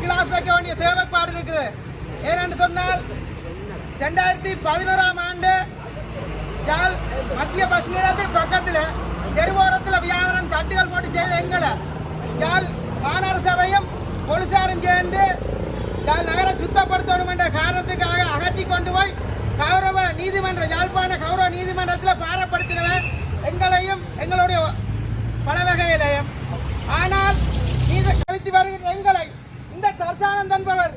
Class வைக்க வேண்டிய தேவைப்பாடு இருக்குது. ஏனென்று சொன்னால் ரெண்டாயிரத்தி பதினோராம் ஆண்டு யாழ் மத்திய பஸ் பக்கத்தில் தெருவோரத்தில் வியாபாரம் தட்டுகள் போட்டு செய்த எங்களை யாழ் மாநகர சபையும் போலீசாரும் சேர்ந்து நகரை சுத்தப்படுத்தணும் என்ற காரணத்துக்காக அகற்றி கொண்டு போய் கௌரவ நீதிமன்ற யாழ்ப்பாண கௌரவ நீதிமன்றத்தில் பாரப்படுத்தினவன் எங்களையும் எங்களுடைய பல வகையிலையும். ஆனால் நீதி கழித்து வருகின்ற எங்களை இந்த தர்சானந்த் என்பவர்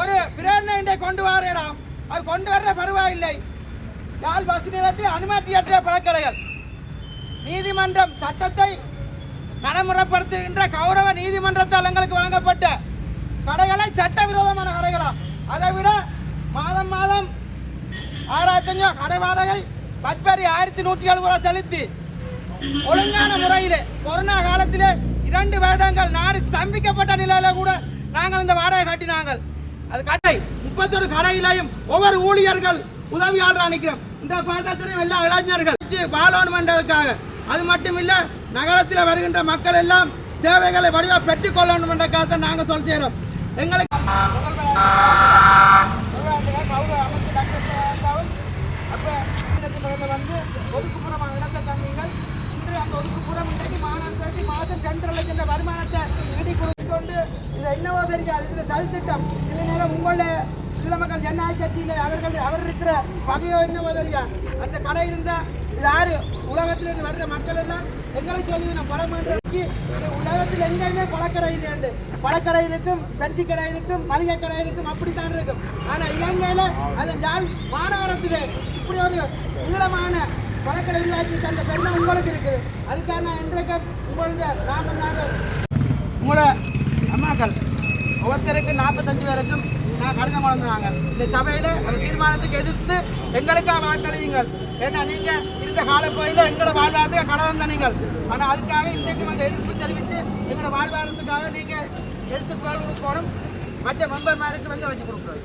ஒரு பிரேரணை கொண்டு வாராம் அவர் கொண்டு வர பரவாயில்லை யாழ் பஸ் நிலையத்தில் அனுமதியற்ற பழக்கடைகள். நீதிமன்றம் சட்டத்தை நடைமுறைப்படுத்துகின்ற கௌரவ நீதிமன்றத்தால் எங்களுக்கு வழங்கப்பட்ட கடைகளை சட்டவிரோதமான கடைகளா? அதை விட மாதம் மாதம் ஆறாயிரத்தி அஞ்சு கடை வாடகை பட்பரி ஆயிரத்தி நூற்றி எழுபது ரூபா செலுத்தி. ஒழுங்கான முறையிலே கொரோனா காலத்திலே இரண்டு வருடங்கள் நாடு ஸ்தம்பிக்கப்பட்ட நிலையில கூட நாங்கள் இந்த வாடகை கட்டினாங்கள். அது கடை. முப்பத்தொரு கடையிலையும் ஒவ்வொரு ஊழியர்கள் உதவியாளர் அனுக்கிறோம் இந்த பாதத்திலும் எல்லா இளைஞர்கள் பாலோன் என்றதுக்காக அது மட்டும் இல்ல நகரத்தில் வருகின்ற மக்கள் எல்லாம் சேவைகளை வடிவாக பெற்றுக் கொள்ளணும் என்ற நாங்கள் சொல் செய்கிறோம் எங்களுக்கு அப்ப இடத்துல வந்து ஒதுக்குப்புறமாக இடத்தை தந்தீங்கள் இன்று அந்த ஒதுக்குப்புறம் இன்றைக்கு மாநகராட்சி மாதம் ரெண்டரை லட்சம் வருமானத்தை ஈட்டி கொடுத்து கொண்டு இந்த இன்னமோ தெரியாது இதுல சதி திட்டம் நேரம் உங்கள சில மக்கள் ஜனநாயக கட்சியில் அவர்கள் அவர் இருக்கிற வகையோ என்னவோ தெரியா அந்த கடை இருந்தால் இது யாரு உலகத்திலிருந்து வர்ற மக்கள் எல்லாம் எங்களுக்கு சொல்லி நம்ம படம் உலகத்தில் எங்கேயுமே பழக்கடை இல்லையாண்டு பழக்கடை இருக்கும் பென்சி கடை இருக்கும் மளிகை கடை இருக்கும் அப்படித்தான் இருக்கும். ஆனால் இலங்கையில் அந்த யாழ் மாநகரத்தில் இப்படி ஒரு நீளமான பழக்கடை உருவாக்கி தந்த பெண்ணை உங்களுக்கு இருக்குது. அதுக்காக நான் இன்றைக்கு உங்களுக்கு நாங்கள் நாங்கள் உங்களோட ஒவ்வொருத்தருக்கு நாற்பத்தஞ்சு பேருக்கும் கடிதம் வழங்கினாங்க. இந்த சபையில் அந்த தீர்மானத்துக்கு எதிர்த்து எங்களுக்காக வாக்களியுங்கள். ஏன்னா நீங்கள் இருந்த காலப்பகுதியில் எங்களோட வாழ்வாரத்துக்கு கடன் தனீங்கள் ஆனால் அதுக்காக இன்றைக்கும் அந்த எதிர்ப்பு தெரிவித்து எங்களோட வாழ்வாரத்துக்காக நீங்கள் எதிர்த்து குரல் கொடுக்கணும். மற்ற மெம்பர்மாருக்கு வந்து வச்சு கொடுக்குறது